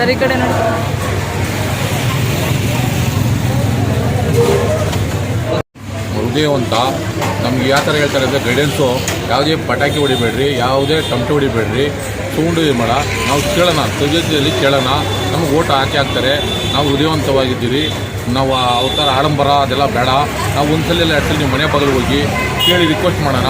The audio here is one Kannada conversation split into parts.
ಸರ್ ಕಡೆ ನೋಡಿ. ಹೃದಯವಂತ ನಮ್ಗೆ ಯಾವ ಥರ ಹೇಳ್ತಾರೆ ಅಂದರೆ ಗೈಡೆನ್ಸು ಯಾವುದೇ ಪಟಾಕಿ ಹೊಡಿಬೇಡ್ರಿ, ಯಾವುದೇ ಟಮಟೆ ಹೊಡಿಬೇಡ್ರಿ ಸೌಂಡು ಇದು ಮಾಡ. ನಾವು ಕೇಳೋಣ ಸೊಸೈಟಿಯಲ್ಲಿ ಕೇಳೋಣ. ನಮ್ಗೆ ಓಟ್ ಹಾಕಿ ಹಾಕ್ತಾರೆ. ನಾವು ಹೃದಯವಂತವಾಗಿದ್ದೀವಿ ನಾವು ಅವತಾರ ಆಡಂಬರ ಅದೆಲ್ಲ ಬೇಡ. ನಾವು ಒಂದ್ಸಲ ಸಲ ಸಲ ನಿಮ್ಮ ಮನೆ ಬದಲು ಹೋಗಿ ಕೇಳಿ ರಿಕ್ವೆಸ್ಟ್ ಮಾಡೋಣ.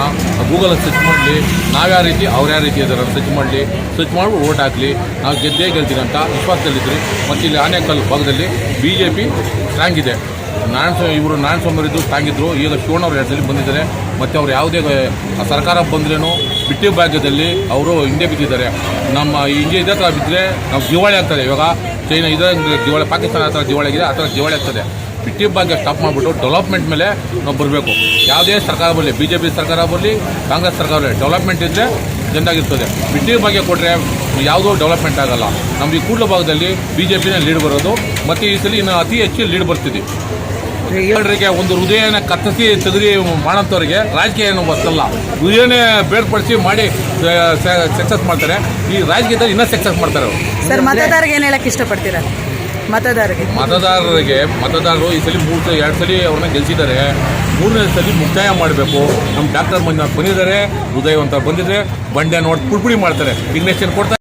ಗೂಗಲಲ್ಲಿ ಸರ್ಚ್ ಮಾಡಲಿ. ನಾವು ಯಾವ ರೀತಿ? ಅವ್ರು ಯಾವ ರೀತಿ ಇದ್ದಾರೆ ಸರ್ಚ್ ಮಾಡಲಿ. ಸರ್ಚ್ ಮಾಡ್ಬಿಟ್ಟು ಓಟ್ ಹಾಕಲಿ. ನಾವು ಗೆದ್ದೇ ಗೆಲ್ತೀವಿ ಅಂತ ವಿಶ್ವಾಸದಲ್ಲಿದ್ದೀರಿ. ಮತ್ತು ಇಲ್ಲಿ ಆನೆಕಲ್ ಭಾಗದಲ್ಲಿ ಬಿ ಜೆ ಪಿ ಸ್ಟ್ರಾಂಗ್ ಇದೆ. ನಾರಾಯಣ ಸ್ವಾಮಿ, ಇವರು ನಾರಾಯಣ ಸ್ವಾಮಿ ಇದ್ದು ಇದ್ದರು ಈಗ ಎರಡು ಸಲ ಬಂದಿದ್ದಾರೆ. ಮತ್ತು ಅವ್ರು ಯಾವುದೇ ಸರ್ಕಾರ ಬಂದ್ರೇನು ಬಿಟ್ಟಿ ಭಾಗ್ಯದಲ್ಲಿ ಅವರು ಹಿಂದೆ ಬಿದ್ದಿದ್ದಾರೆ. ನಮ್ಮ ಇಂಡಿಯಾ ಇದೇ ಥರ ಬಿದ್ದರೆ ನಾವು ದಿವಾಳಿ ಆಗ್ತಾರೆ ಇವಾಗ. ಚೈನಾ ಇದೇ ದಿವಾಳಿ, ಪಾಕಿಸ್ತಾನ ಆ ಥರ ದಿವಾಳಿ ಆಗಿದೆ ಆ ಥರ ದಿವಾಳಿ ಆಗ್ತದೆ. ಬಿಟ್ಟಿ ಭಾಗ್ಯ ಸ್ಟಾಪ್ ಮಾಡಿಬಿಟ್ಟು ಡೆವಲಪ್ಮೆಂಟ್ ಮೇಲೆ ನಾವು ಬರಬೇಕು. ಯಾವುದೇ ಸರ್ಕಾರ ಬರಲಿ ಬಿ ಜೆ ಪಿ ಸರ್ಕಾರ ಬರಲಿ, ಕಾಂಗ್ರೆಸ್ ಸರ್ಕಾರ ಬರಲಿ ಡೆವಲಪ್ಮೆಂಟ್ ಇದ್ದರೆ ಚೆಂದಾಗಿರ್ತದೆ ಬಿಟ್ಟಿ ಭಾಗ್ಯ ಕೊಟ್ಟರೆ ಯಾವುದೂ ಡೆವಲಪ್ಮೆಂಟ್ ಆಗಲ್ಲ. ನಮಗೆ ಕೂಡಲ ಭಾಗದಲ್ಲಿ ಬಿ ಜೆ ಪಿನೇ ಲೀಡ್ ಬರೋದು, ಮತ್ತು ಈ ಸಲ ಇನ್ನು ಅತಿ ಹೆಚ್ಚು ಲೀಡ್ ಬರ್ತಿದೆ. ಏಳರಿಗೆ ಒಂದು ಹೃದಯನ ಕತ್ತರಿಸಿ ತೆಗೆದಿ ಮಾಡೋಂಥವ್ರಿಗೆ ರಾಜಕೀಯ ಏನು ಗೊತ್ತಲ್ಲ. ಹೃದಯನೇ ಬೇರ್ಪಡಿಸಿ ಮಾಡಿ ಸಕ್ಸಸ್ ಮಾಡ್ತಾರೆ. ಈ ರಾಜಕೀಯದಲ್ಲಿ ಇನ್ನೂ ಸಕ್ಸಸ್ ಮಾಡ್ತಾರೆ ಅವರು. ಸರ್ ಮತದಾರರಿಗೆ ಏನು ಹೇಳಕ್ಕೆ ಇಷ್ಟಪಡ್ತೀರಾ? ಮತದಾರರಿಗೆ. ಮತದಾರರಿಗೆ ಮತದಾರರು ಈ ಸಲ ಮೂರು ಸಲ ಎರಡು ಸಲ ಅವ್ರನ್ನ ಗೆಲ್ಸಿದ್ದಾರೆ. ಮೂರನೇ ಸಲ ಮುಕ್ತಾಯ ಮಾಡಬೇಕು. ನಮ್ಮ ಡಾಕ್ಟರ್ ಮಂಜುನಾಥ್ ಬಂದಿದ್ದಾರೆ ಹೃದಯವಂತ ಬಂದಿದ್ರೆ ಬಂಡೆ ನೋಡಿ ಪುಡ್ಪುಡಿ ಮಾಡ್ತಾರೆ. ಇಂಗ್ಲೇಷನ್ ಕೊಡ್ತಾರೆ.